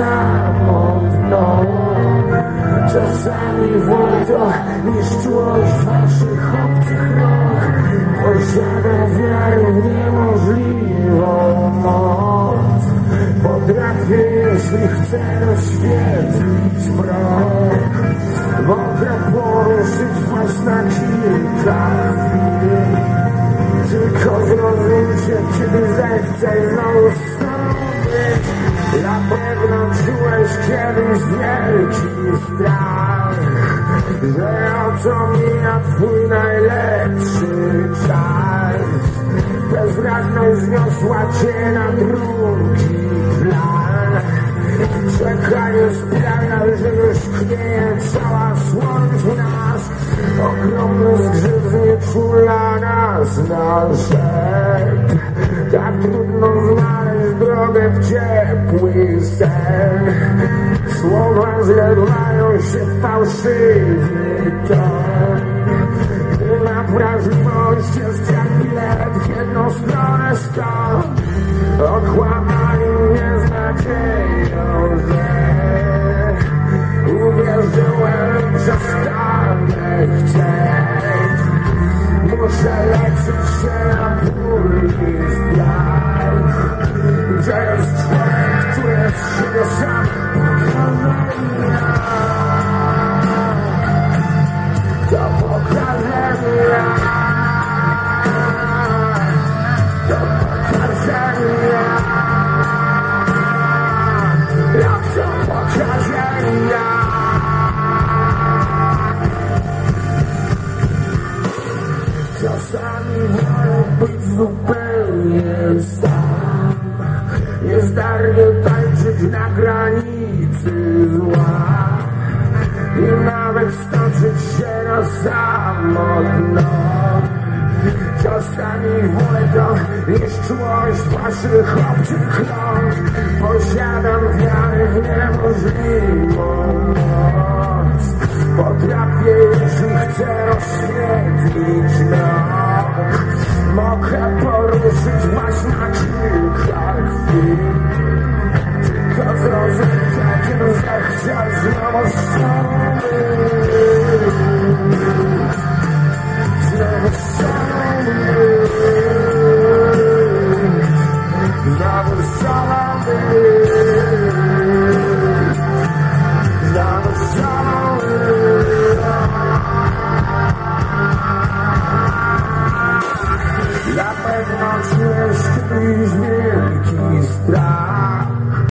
samotną Czasami wolno niż czułość waszych obcych rąk. Posiadam wiarę w niemożliwą moc. Potrafię, jeśli chcę rozświetlić mrok. Mogę poruszyć was na kilka chwil. Tylko zrozumcie, kiedy zechcę znowu Czułeś kiedyś wielki strach. Że oto mija twój najlepszy czas Bezradność zniosła cię na drugi plan. Czekanie sprawia, że już chwieje cała słońcu nas. Ogromny zgrzyt nie nas na znaleźć drogę w ciepły sen. Słowa zlewają się fałszywy ton. Gdy na wrażliwość jest jak bilet w jedną stronę stąd Okłamani mnie z nadzieją, że Uwierzyłem, że Człowiek, który jest siebie sam To ja To Jak to mi ja Czasami wolę być zupełnie sam Niezdarnie tańczyć na granicy zła I nawet stoczyć się na samotność Czasami wolę to niż czułość waszych obcych rąk. Posiadam wiarę w niemożliwą moc. Potrafię, jeśli chcę rozświetlić